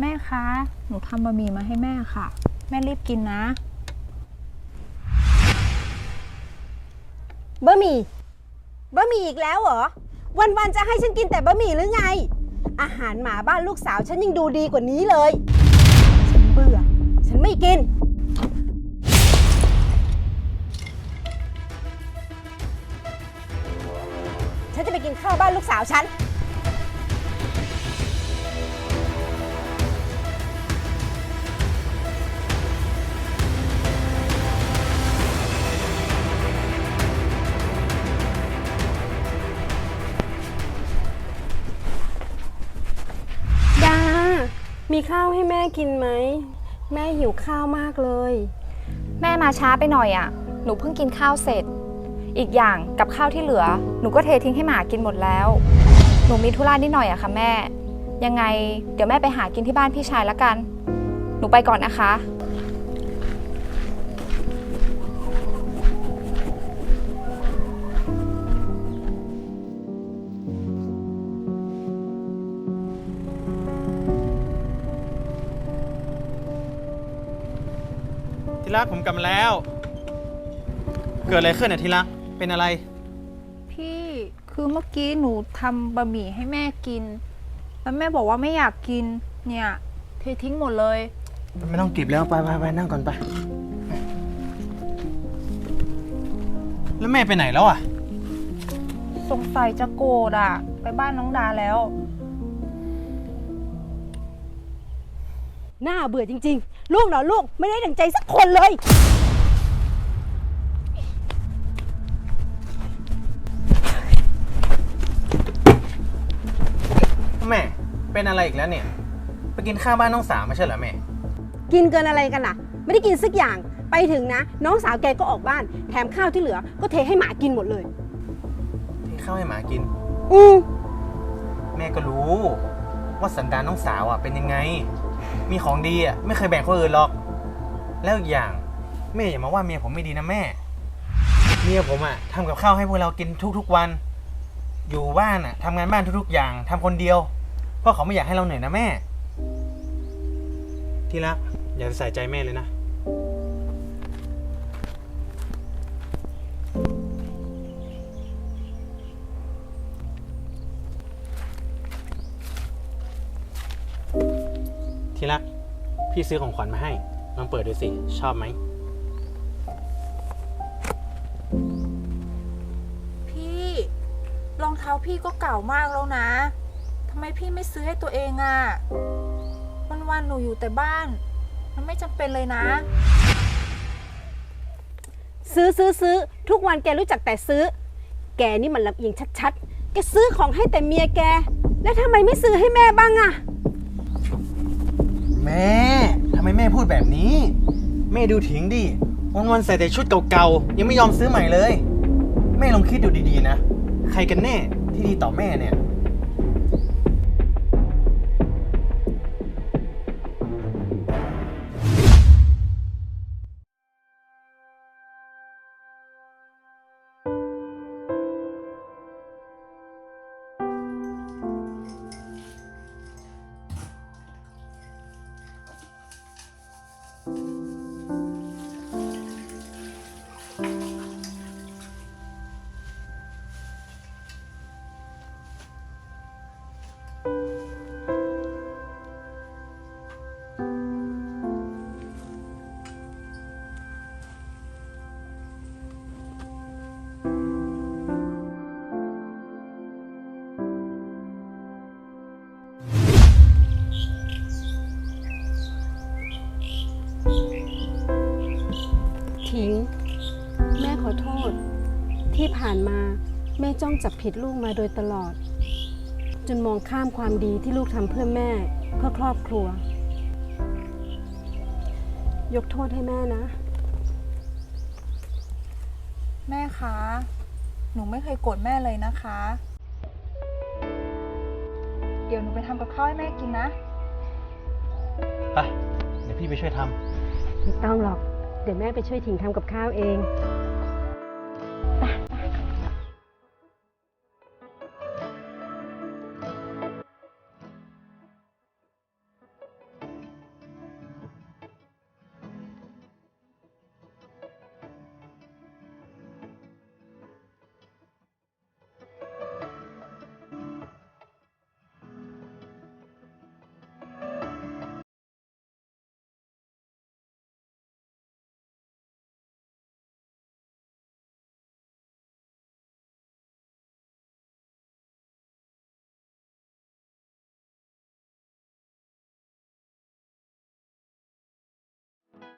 แม่คะ หนูทำบะหมี่มาให้แม่ค่ะ แม่รีบกินนะ บะหมี่บะหมี่อีกแล้วเหรอ วันๆจะให้ฉันกินแต่บะหมี่หรือไง อาหารหมาบ้านลูกสาวฉันยังดูดีกว่านี้เลย ฉันเบื่อ ฉันไม่กิน ฉันจะไปกินข้าวบ้านลูกสาวฉัน มีข้าวให้แม่กินไหม แม่หิวข้าวมากเลย แม่มาช้าไปหน่อยอะ่ะ หนูเพิ่งกินข้าวเสร็จ อีกอย่างกับข้าวที่เหลือ หนูก็เททิ้งให้หมากินหมดแล้ว หนูมีธุระนิดหน่อยอะค่ะแม่ ยังไงเดี๋ยวแม่ไปหากินที่บ้านพี่ชายละกัน หนูไปก่อนนะคะ ที่รักผมกลับมาแล้ว เกิดอะไรขึ้นอะที่รัก เป็นอะไร พี่คือเมื่อกี้หนูทำบะหมี่ให้แม่กิน แล้วแม่บอกว่าไม่อยากกิน เนี่ย เททิ้งหมดเลย ไม่ต้องเก็บแล้วไปไปไปนั่งก่อนไป แล้วแม่ไปไหนแล้วอะ สงสัยจะโกรธอะ ไปบ้านน้องดาแล้ว น่าเบื่อจริงๆ ลูกเหรอลูกไม่ได้ดังใจสักคนเลย แม่ เป็นอะไรอีกแล้วเนี่ย ไปกินข้าวบ้านน้องสาวไม่ใช่เหรอแม่ กินเกินอะไรกันล่ะ ไม่ได้กินสักอย่างไปถึงนะ น้องสาวแกก็ออกบ้านแถมข้าวที่เหลือ ก็เทให้หมากินหมดเลย ที่ข้าวให้หมากิน อืมแม่ก็รู้ ว่าสันดานน้องสาวอะเป็นยังไง มีของดีอะไม่เคยแบ่งคนอื่นหรอก แล้วอีกอย่างแม่อย่ามาว่าเมียผมไม่ดีนะแม่ เมียผมอะทำกับข้าวให้พวกเรากินทุกๆวัน อยู่บ้านอะทำงานบ้านทุกๆอย่างทำคนเดียวเพราะเขาไม่อยากให้เราเหนื่อยนะแม่ ที่รักอย่าใส่ใจแม่เลยนะ ที่รัก พี่ซื้อของขวัญมาให้ ลองเปิดดูสิ ชอบไหม พี่รองเท้าพี่ก็เก่ามากแล้วนะทำไมพี่ไม่ซื้อให้ตัวเองอะ่ะวันๆหนูอยู่แต่บ้าน มันไม่จำเป็นเลยนะ ซื้อซื้อซื้อทุกวันแกรู้จักแต่ซื้อ แกนี่มันลำเอียงชัดๆ แกซื้อของให้แต่เมียแก แล้วทำไมไม่ซื้อให้แม่บ้างอะ แม่ทำไมแม่พูดแบบนี้ แม่ดูถิงดิวันๆใส่แต่ชุดเก่าๆ ยังไม่ยอมซื้อใหม่เลย แม่ลองคิดดูดีๆนะ ใครกันแน่ที่ดีต่อแม่เนี่ย ถิงแม่ขอโทษ ที่ผ่านมาแม่จ้องจับผิดลูกมาโดยตลอด จนมองข้ามความดีที่ลูกทำเพื่อแม่เพื่อครอบครัว ยกโทษให้แม่นะ แม่คะ หนูไม่เคยโกรธแม่เลยนะคะ เดี๋ยวหนูไปทำกับข้าวให้แม่กินนะ ไป เดี๋ยวพี่ไปช่วยทำ ไม่ต้องหรอกเดี๋ยวแม่ไปช่วยถิงทำกับข้าวเองไป